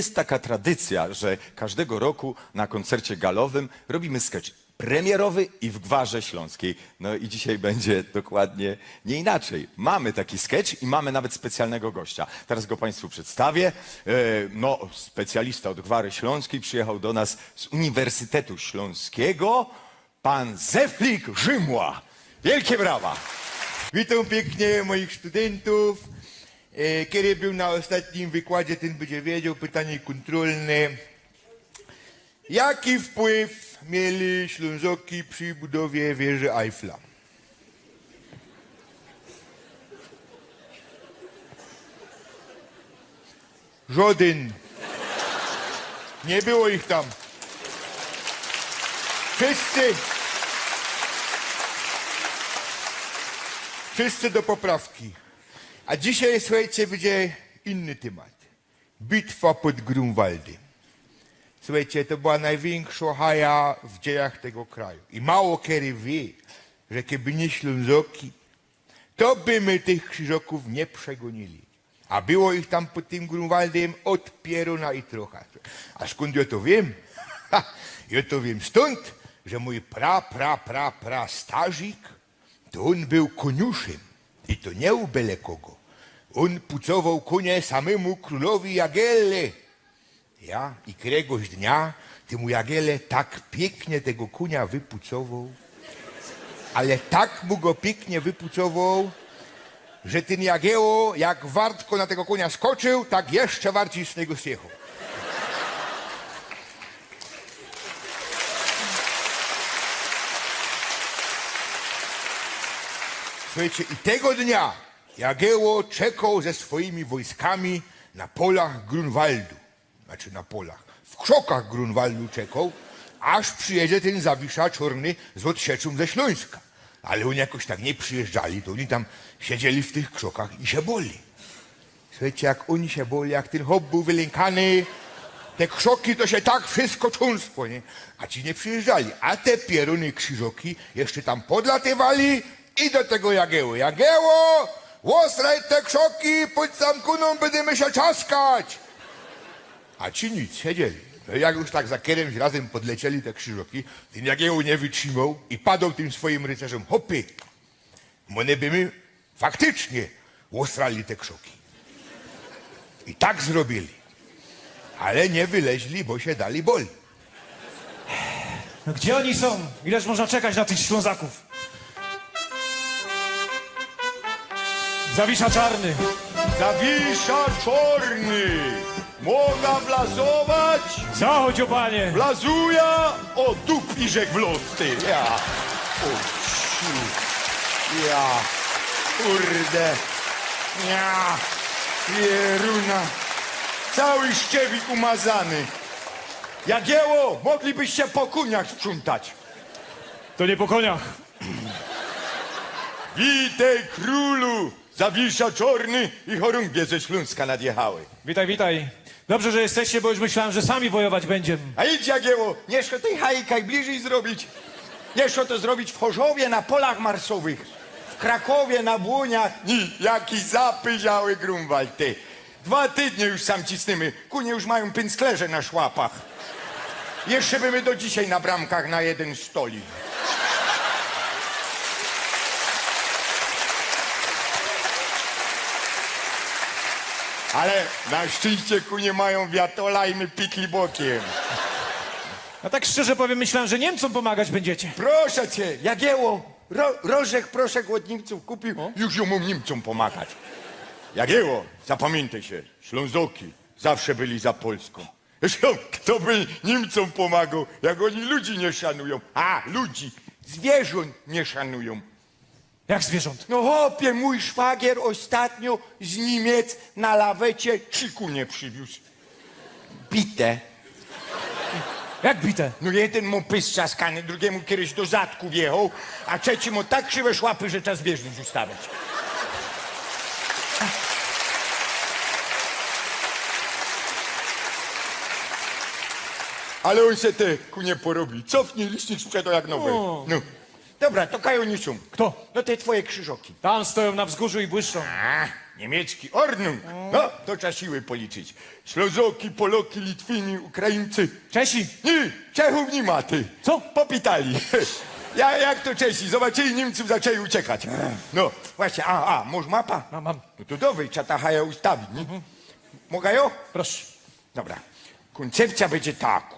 Jest taka tradycja, że każdego roku na koncercie galowym robimy sketch premierowy i w Gwarze Śląskiej. No i dzisiaj będzie dokładnie nie inaczej. Mamy taki sketch i mamy nawet specjalnego gościa. Teraz go Państwu przedstawię. E, No, specjalista od Gwary Śląskiej przyjechał do nas z Uniwersytetu Śląskiego, pan Zeflik Rzymła. Wielkie brawa! Witam pięknie moich studentów. E, Kiedy był na ostatnim wykładzie, ten będzie wiedział. Pytanie kontrolne. Jaki wpływ mieli Ślązoki przy budowie wieży Eiffla? Żaden. Nie było ich tam. Wszyscy Wszyscy do poprawki. A dzisiaj, słuchajcie, będzie inny temat. Bitwa pod Grunwaldem. Słuchajcie, to była największa haja w dziejach tego kraju. I mało kiedy wie, że keby nie Ślązoki, to by my tych krzyżoków nie przegonili. A było ich tam pod tym Grunwaldem od pieruna i trochę. A skąd ja to wiem? Ja to wiem stąd, że mój pra, pra, pra, pra stażik to on był koniuszem i to nie u byle kogo. On pucował konie samemu królowi Jagelle. Ja i któregoś dnia temu Jagelle tak pięknie tego kunia wypucował, ale tak mu go pięknie wypucował, że ten Jagieło, jak wartko na tego konia skoczył, tak jeszcze bardziej z niego zjechał. Słuchajcie, i tego dnia Jagiełło czekał ze swoimi wojskami na polach Grunwaldu. Znaczy na polach. W krzokach Grunwaldu czekał, aż przyjedzie ten zawisza czarny z odsieczą ze Śląska. Ale oni jakoś tak nie przyjeżdżali, to oni tam siedzieli w tych krzokach i się boli. Słuchajcie, jak oni się boli, jak ten hop był wylękany, te krzoki to się tak wszystko cząstwo, nie? A ci nie przyjeżdżali. A te pieruny krzyżoki jeszcze tam podlatywali i do tego Jagieły. Jagieło, łosraj te krzoki, pod sam kuną będziemy się czaskać. A ci nic, siedzieli. No jak już tak za kieremś razem podlecieli te krzyżoki, ten Jagiełło nie wytrzymał i padał tym swoim rycerzom. Hopy, one by my faktycznie łosrali te krzoki. I tak zrobili. Ale nie wyleźli, bo się dali boli. No gdzie oni są? Ileż można czekać na tych Ślązaków? Zawisza czarny. Zawisza czorny, mogę blazować, Zachodź, o panie! blazuja, o dupiżek w losty. Ja, o ja, kurde, ja, jeruna, cały ściewik umazany. Jagieło, moglibyście po kuniach sprzątać. To nie po koniach. Witaj królu, zawisza czorny i chorągwie ze Śląska nadjechały. Witaj, witaj. Dobrze, że jesteście, bo już myślałem, że sami wojować będziemy. A idź Jagieło, nie szło tej hajkaj bliżej zrobić. Nie szło to zrobić w Chorzowie na polach marsowych, w Krakowie na Błoniach. Ni, jaki zapyziały Grunwald, ty. Dwa tygodnie już sam cisnymy. Kunie już mają pęsklerze na szłapach. Jeszcze by my do dzisiaj na bramkach na jeden stolik. Ale na szczęście kunie mają wiatola i my pikli bokiem. A tak szczerze powiem, myślałem, że Niemcom pomagać będziecie. Proszę cię, Jagieło, ro, rożek proszek od Niemców kupił. Już ją mu Niemcom pomagać. Jagieło, zapamiętaj się, Ślązoki zawsze byli za Polską. Zresztą, kto by Niemcom pomagał, jak oni ludzi nie szanują. A, ludzi, zwierząt nie szanują. Jak zwierząt. No hopie, mój szwagier ostatnio z Niemiec na lawecie trzy kunie przywiózł. Bite. Jak bite. No jeden mu pysk trzaskany, drugiemu kiedyś do zadku wjechał, a trzeci mu tak krzywe szłapy, że trzeba zwierząt ustawiać. Ale on se te kunie porobi. Cofnij licznik sprzedał jak nowe. O. No. Dobra, to są. Kto? No te twoje krzyżoki. Tam stoją na wzgórzu i błyszczą. A, niemiecki Ordnung. No, to trzeba siły policzyć. Ślązoki, Poloki, Litwini, Ukraińcy. Czesi. Nie, Czechów nie ma, ty. Co? Popitali. Ja, jak to Czesi? Zobaczyli Niemców, zaczęli uciekać. No, właśnie, a, a, może mapa? Mam, mam. No to dowej, trzeba ta haja ustawić, nie? Mogę ją? Proszę. Dobra. Koncepcja będzie taka.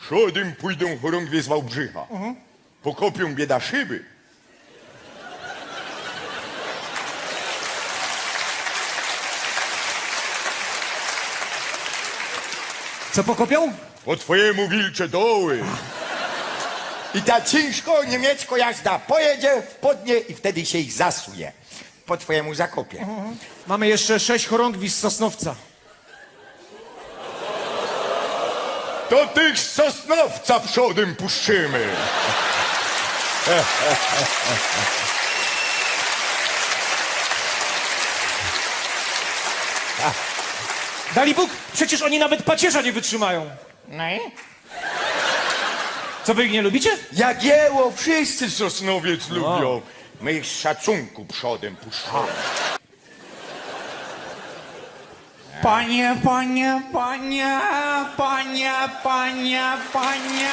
Przodem pójdą chorągwie z Wałbrzycha. Pokopią bieda szyby. Co pokopią? Po twojemu wilcze doły. I ta ciężko niemiecko jazda pojedzie w podnie i wtedy się ich zasuje. Po twojemu zakopie. Mamy jeszcze sześć chorągwi z Sosnowca. To tych z Sosnowca przodem puszczymy. Dali Bóg, przecież oni nawet pacierza nie wytrzymają. No i? Co wy ich nie lubicie? Jagieło wszyscy Sosnowiec lubią. My ich z szacunku przodem puszczamy. Panie, panie, panie, panie, panie, panie,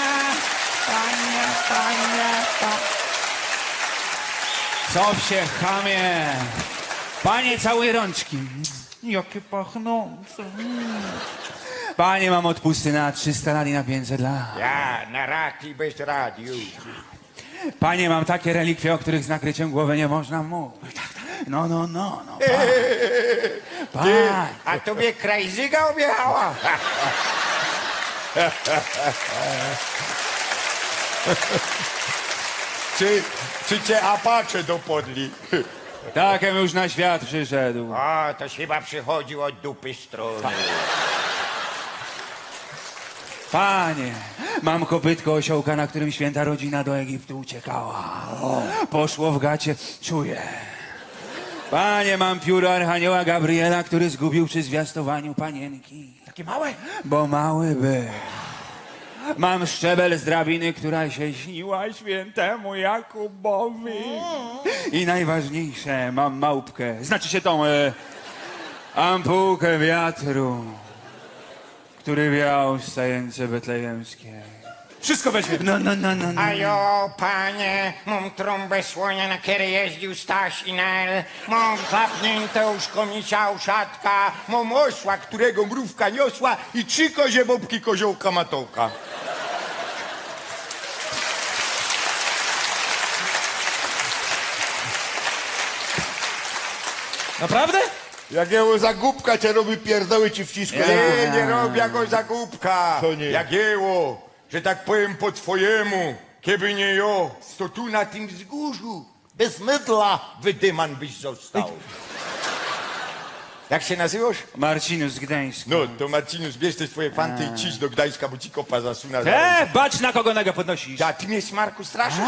panie, panie, pa... Co się chamie? Panie, całej rączki. Jakie pachnące. Mm. Panie, mam odpusty na 300 lat i na 500 lat. Ja, na raki bez radiu. Panie, mam takie relikwie, o których z nakryciem głowy nie można mówić. No, no, no, no. Pan. pan. A tobie krajzyga objechała? czy, czy cię apacze dopodli? Takem już na świat przyszedł. A, to się chyba przychodził od dupy strony. Panie, mam kopytko osiołka, na którym święta rodzina do Egiptu uciekała. Poszło w gacie, czuję. Panie, mam pióro Archanioła Gabriela, który zgubił przy zwiastowaniu panienki. Takie małe. Bo mały był. Mam szczebel z drabiny, która się śniła świętemu Jakubowi. I najważniejsze, mam małpkę, znaczy się tą e, ampułkę wiatru, który wiał z tajemnicy betlejemskiej. Wszystko weźmie. No, no, no, no, no. Ajo, panie, mam trąbę słonia, na kiedy jeździł Staś i Nel. Mam Zapnięte łóżko misiał szatka, mam osła, którego mrówka niosła i trzy kozie bobki koziołka matołka. Naprawdę? Jagieło zagubka cię robi pierdoły ci wciska. Nie, nie robię go za głupka. To nie. Jagieło, że tak powiem po twojemu, kieby nie jo, to tu na tym wzgórzu bez mydla wydyman byś został. Jak się nazywasz? Marcinus z Gdańska. No, to Marcinus, bierz te swoje fanty i ciś do Gdańska, bo ci kopa zasuna. E, bacz na kogo nogę podnosisz. A ty mnie, Marku, straszysz?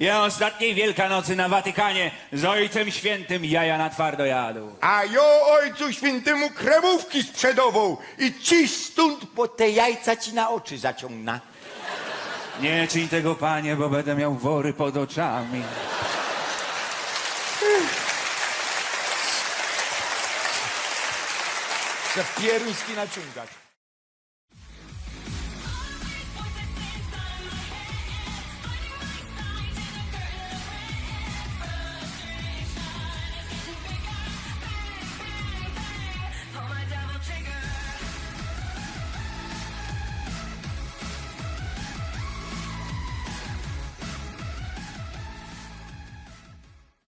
Ja ostatniej Wielkanocy na Watykanie z Ojcem Świętym jaja na twardo jadł. A jo ojcu świętemu kremówki sprzedował i ci stąd po te jajca ci na oczy zaciągna. Nie czyń tego, panie, bo będę miał wory pod oczami. Za pieruski naciągać.